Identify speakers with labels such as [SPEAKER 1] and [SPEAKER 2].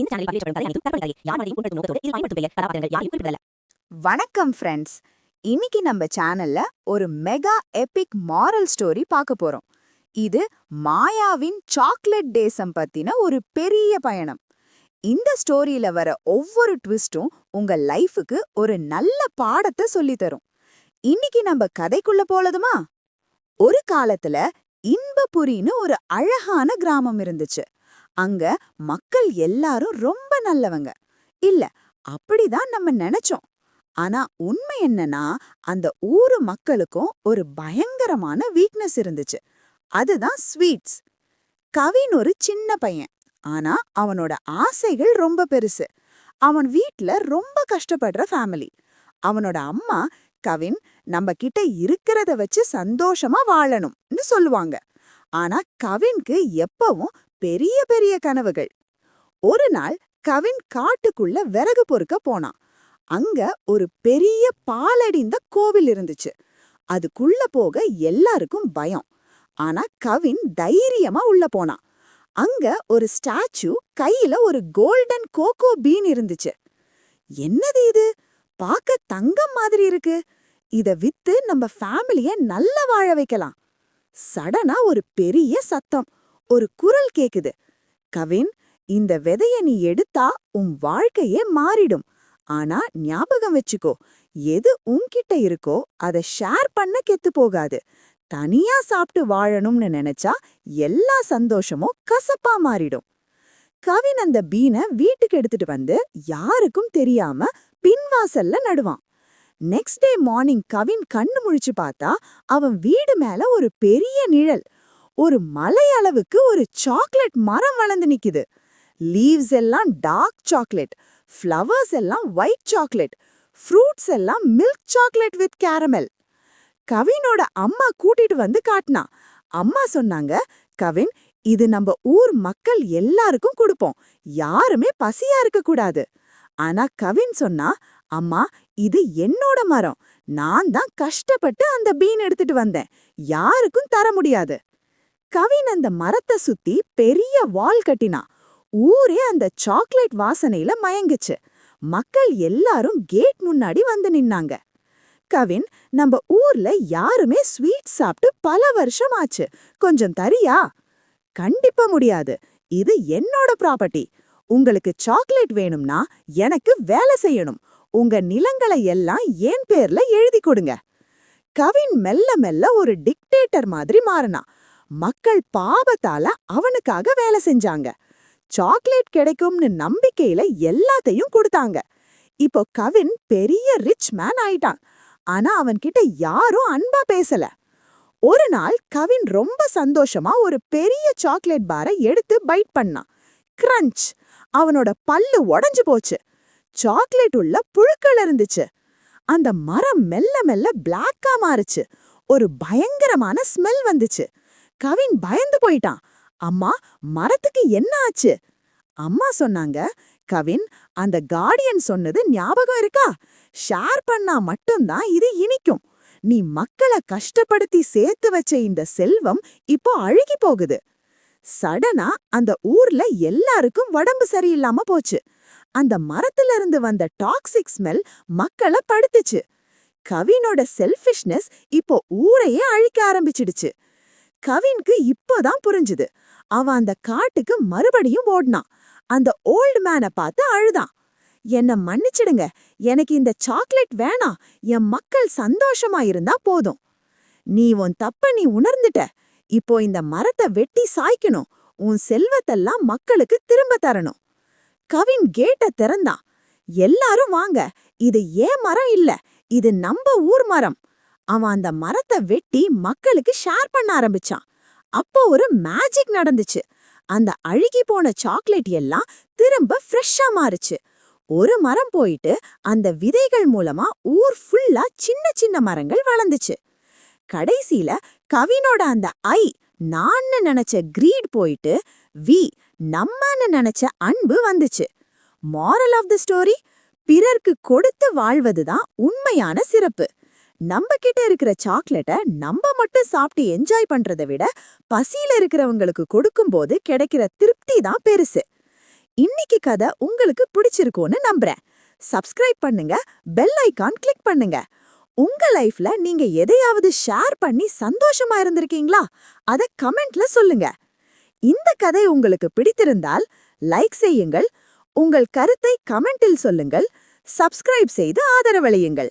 [SPEAKER 1] இந்த சேனலில் பதிவேற்றப்படும் கதை அனைத்தும் கற்பனை கதை யார் மனதையும் புண்படுத்தும் நோக்கத்தோடு இது பயன்படுத்தும் பெயர் கதாபாத்திரங்கள் யாரையும் குறிப்பிடல
[SPEAKER 2] வணக்கம் ஃப்ரெண்ட்ஸ் இன்னைக்கு நம்ம சேனல்ல ஒரு மெகா எபிக் மாரல் ஸ்டோரி பார்க்க போறோம். இது மாயாவின் சாக்லேட் டேசம் பத்தின ஒரு பெரிய பயணம். இந்த ஸ்டோரியில வர ஒவ்வொரு ட்விஸ்டும் உங்க லைஃபுக்கு ஒரு நல்ல பாடத்தை சொல்லித்தரும். இன்னைக்கு நம்ம கதைக்குள்ள போலதுமா ஒரு காலத்துல இன்பபுரின்னு ஒரு அழகான கிராமம் இருந்துச்சு. அங்க மக்கள் எல்லாரும் ரொம்ப நல்லவங்க. இல்ல அப்படிதான் நம்ம நினைச்சோம். ஆனா உண்மை என்னன்னா அந்த ஊரு மக்களுக்கும் ஒரு பயங்கரமான வீக்னஸ் இருந்துச்சு. அதுதான் ஸ்வீட்ஸ் கவின் ஒரு சின்ன பையன். ஆனா அவனோட ஆசைகள் ரொம்ப பெருசு. அவன் வீட்ல ரொம்ப கஷ்டப்படுற ஃபேமிலி அவனோட அம்மா கவின் நம்ம கிட்ட இருக்கிறத வச்சு சந்தோஷமா வாழணும்னு சொல்லுவாங்க. ஆனா கவின்க்கு எப்பவும் பெரிய பெரிய கனவுகள். ஒரு நாள் கவின் காட்டுக்குள்ள விறகு பொறுக்க போனான். அங்க ஒரு பெரிய பாலடிந்த கோவில் இருந்துச்சு. அதுக்குள்ள போக எல்லாருக்கும் பயம். ஆனா கவின் தைரியமா உள்ள போனான். அங்க ஒரு ஸ்டாச்சு கையில ஒரு கோல்டன் கோகோ பீன் இருந்துச்சு. என்னது இது? பார்க்க தங்கம் மாதிரி இருக்கு. இத வித்து நம்ம ஃபேமிலிய நல்லா வாழ வைக்கலாம். சடனா ஒரு பெரிய சத்தம். ஒரு குரல் கேக்குது. கவின் இந்த விதைய நீ எடுத்தா உன் வாழ்க்கையே மாறிடும். ஆனா ஞாபகம் வச்சுக்கோ எது உன்கிட்ட இருக்கோ அதை ஷேர் பண்ண கெத்து போகாது. தனியா சாப்பிட்டு வாழணும்னு நினைச்சா எல்லா சந்தோஷமும் கசப்பா மாறிடும். கவின் அந்த பீனை வீட்டுக்கு எடுத்துட்டு வந்து யாருக்கும் தெரியாம பின்வாசல்ல நடுவான். நெக்ஸ்ட் டே மார்னிங் கவின் கண்ணு முழிச்சு பார்த்தா அவன் வீடு மேல ஒரு பெரிய நிழல். ஒரு மலை அளவுக்கு ஒரு சாக்லேட் மரம் வளர்ந்து நிக்குது. லீவ்ஸ் எல்லாம் டார்க் சாக்லேட் ஃப்ளவர்ஸ் எல்லாம் ஒயிட் சாக்லேட் ஃப்ரூட்ஸ் எல்லாம் மில்க் சாக்லேட் வித் கேரமெல். கவினோட அம்மா கூட்டிட்டு வந்து காட்டினா. அம்மா சொன்னாங்க கவின் இது நம்ம ஊர் மக்கள் எல்லாருக்கும் கொடுப்போம். யாருமே பசியா இருக்க கூடாது. ஆனா கவின் சொன்னா அம்மா இது என்னோட மரம். நான் தான் கஷ்டப்பட்டு அந்த பீன் எடுத்துட்டு வந்தேன். யாருக்கும் தர முடியாது. கவின் அந்த மரத்தை சுத்தி பெரிய வால் கட்டினா ஊரே அந்த சாக்லேட் வாசனையில மயங்குச்சு. மக்கள் எல்லாரும் கேட் முன்னாடி வந்து நின்னாங்க. கவின் நம்ம ஊர்ல யாருமே ஸ்வீட் சாப்பிட்டு பல வருஷம் ஆச்சு கொஞ்சம் தரியா? கண்டிப்பா முடியாது. இது என்னோட ப்ராப்பர்ட்டி. உங்களுக்கு சாக்லேட் வேணும்னா எனக்கு வேலை செய்யணும். உங்க நிலங்களை எல்லாம் என் பேர்ல எழுதி கொடுங்க. கவின் மெல்ல மெல்ல ஒரு டிக்டேட்டர் மாதிரி மாறினான் மக்கள் பாவத்தால அவனுக்காக வேலை செஞ்சாங்க. சாக்லேட் கிடைக்கும்னு நம்பிக்கையில எல்லாத்தையும் கொடுத்தாங்க. இப்போ கவின் பெரிய ரிச் மேன் ஆயிட்டான். ஆனா அவன்கிட்ட யாரும் அன்பா பேசல. ஒரு நாள் கவின் ரொம்ப சந்தோஷமா ஒரு பெரிய சாக்லேட் பாரை எடுத்து பைட் பண்ணான். கிரன்ச் அவனோட பல்லு உடைஞ்சு போச்சு. சாக்லேட் உள்ள புழுக்கள் இருந்துச்சு. அந்த மரம் மெல்ல மெல்ல பிளாக்கா மாறுச்சு. ஒரு பயங்கரமான ஸ்மெல் வந்துச்சு. கவின் பயந்து போயிட்டான். அம்மா மரத்துக்கு என்ன ஆச்சு? அம்மா சொன்னாங்க கவின் அந்த கார்டியன் சொன்னது ஞாபகம் இருக்கா? ஷேர் பண்ணா மட்டும்தான் இது இனிக்கும். நீ மக்களை கஷ்டப்படுத்தி சேர்த்து வச்ச இந்த செல்வம் இப்போ அழுகி போகுது. சடனா அந்த ஊர்ல எல்லாருக்கும் உடம்பு சரியில்லாம போச்சு. அந்த மரத்துல இருந்து வந்த டாக்ஸிக் ஸ்மெல் மக்களை படுத்துச்சு. கவினோட செல்ஃபிஷ்னஸ் இப்போ ஊரையே அழிக்க ஆரம்பிச்சிடுச்சு. கவின்க்கு இப்போதான் புரிஞ்சுது. அவன் அந்த காட்டுக்கு மறுபடியும் ஓடினான். அந்த ஓல்டு மேனை பார்த்து அழுதான். என்ன மன்னிச்சிடுங்க. எனக்கு இந்த சாக்லேட் வேணாம். என் மக்கள் சந்தோஷமா இருந்தா போதும். நீ உன் தப்ப நீ உணர்ந்துட்ட. இப்போ இந்த மரத்தை வெட்டி சாய்க்கணும். உன் செல்வத்தெல்லாம் மக்களுக்கு திரும்ப தரணும். கவின் கேட்ட திறந்தான். எல்லாரும் வாங்க. இது ஏன் மரம் இல்ல? இது நம்ம ஊர் மரம். அவன் அந்த மரத்தை வெட்டி மக்களுக்கு ஷேர் பண்ண ஆரம்பிச்சான். அப்போ ஒரு மேஜிக் நடந்துச்சு. அந்த அழுகி போன சாக்லேட் எல்லாம் திரும்ப ஃப்ரெஷ்ஷா மாறுச்சு. ஒரு மரம் போயிட்டு அந்த விதைகள் மூலமா ஊர் ஃபுல்லா சின்ன சின்ன மரங்கள் வளர்ந்துச்சு. கடைசியில கவினோட அந்த ஐ நான்னு நினைச்ச கிரீட் போயிட்டு வி நம்மன்னு நினைச்ச அன்பு வந்துச்சு. மாரல் ஆஃப் த ஸ்டோரி பிறர்க்கு கொடுத்து வாழ்வதுதான் உண்மையான சிறப்பு. நம்ம கிட்ட இருக்கிற சாக்லேட்டை நம்ம மட்டும் சாப்பிட்டு என்ஜாய் பண்றதை விட பசியில இருக்கிறவங்களுக்கு கொடுக்கும்போது கிடைக்கிற திருப்தி தான் பெருசு. இன்னைக்கு கதை உங்களுக்கு பிடிச்சிருக்கும்னு நம்புறேன். சப்ஸ்கிரைப் பண்ணுங்க பெல் ஐக்கான் கிளிக் பண்ணுங்க. உங்க லைஃப்ல நீங்க எதையாவது ஷேர் பண்ணி சந்தோஷமா இருந்திருக்கீங்களா? அத கமெண்ட்ல சொல்லுங்க. இந்த கதை உங்களுக்கு பிடித்திருந்தால் லைக் செய்யுங்கள். உங்கள் கருத்தை கமெண்டில் சொல்லுங்கள். சப்ஸ்கிரைப் செய்து ஆதரவளியுங்கள்.